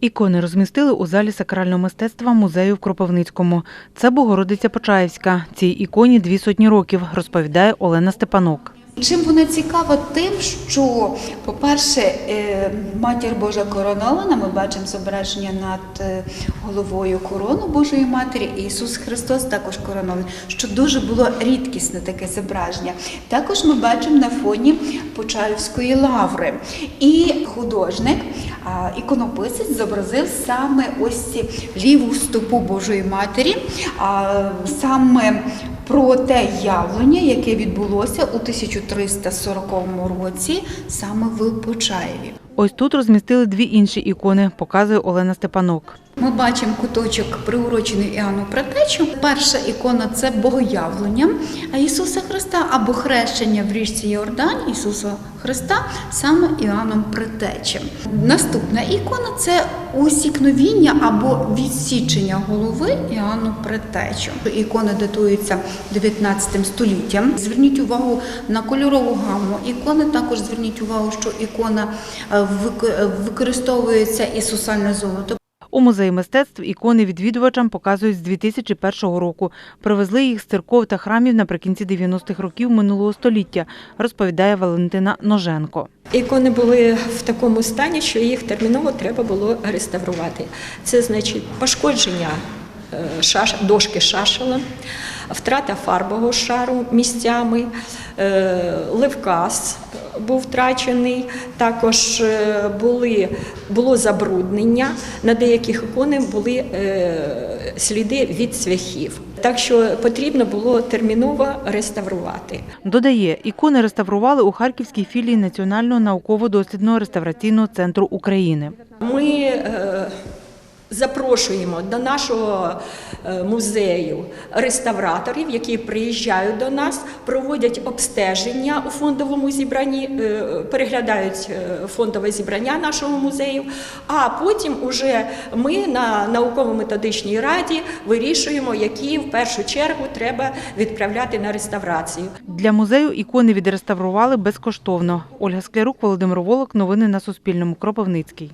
Ікони розмістили у залі сакрального мистецтва музею в Кропивницькому. Це Богородиця Почаївська. Цій іконі дві сотні років, розповідає Олена Степанок. Чим вона цікава? Тим, що, по-перше, е, матір Божа коронована, ми бачимо зображення над е, головою корону Божої Матері, і Ісус Христос також коронований, що дуже було рідкісне таке зображення. Також ми бачимо на фоні Почаївської лаври. І художник, іконописець зобразив саме ось ці ліву стопу Божої Матері, саме про те явлення, яке відбулося у 1340 році саме в Почаєві. Ось тут розмістили дві інші ікони, показує Олена Степанок. Ми бачимо куточок приурочений Іоанну Предтечу. Перша ікона це богоявлення Ісуса Христа або хрещення в річці Йордан Ісуса Христа саме Іоанном Предтечем. Наступна ікона це усікновіння або відсічення голови Іоанну Предтечу. Ікона датується 19 століттям. Зверніть увагу на кольорову гаму. Ікони також зверніть увагу, що ікона е, використовується і сусальне золото. У музеї мистецтв ікони відвідувачам показують з 2001 року. Привезли їх з церков та храмів наприкінці 90-х років минулого століття, розповідає Валентина Ноженко. Ікони були в такому стані, що їх терміново треба було реставрувати. Це значить пошкодження е, шаш, дошки шашела, втрата фарбового шару місцями, е, ливказ був втрачений, також е, були, було забруднення, на деяких іконах були е, сліди від цвяхів. Так що потрібно було терміново реставрувати. Додає, ікони реставрували у Харківській філії Національного науково-дослідного реставраційного центру України. Ми запрошуємо до нашого е, музею реставраторів, які приїжджають до нас, проводять обстеження у фондовому зібранні, е, переглядають е, фондове зібрання нашого музею. А потім уже ми на науково-методичній раді вирішуємо, які в першу чергу треба відправляти на реставрацію. Для музею ікони відреставрували безкоштовно. Ольга Склярук, Володимир Волок. Новини на Суспільному. Кропивницький.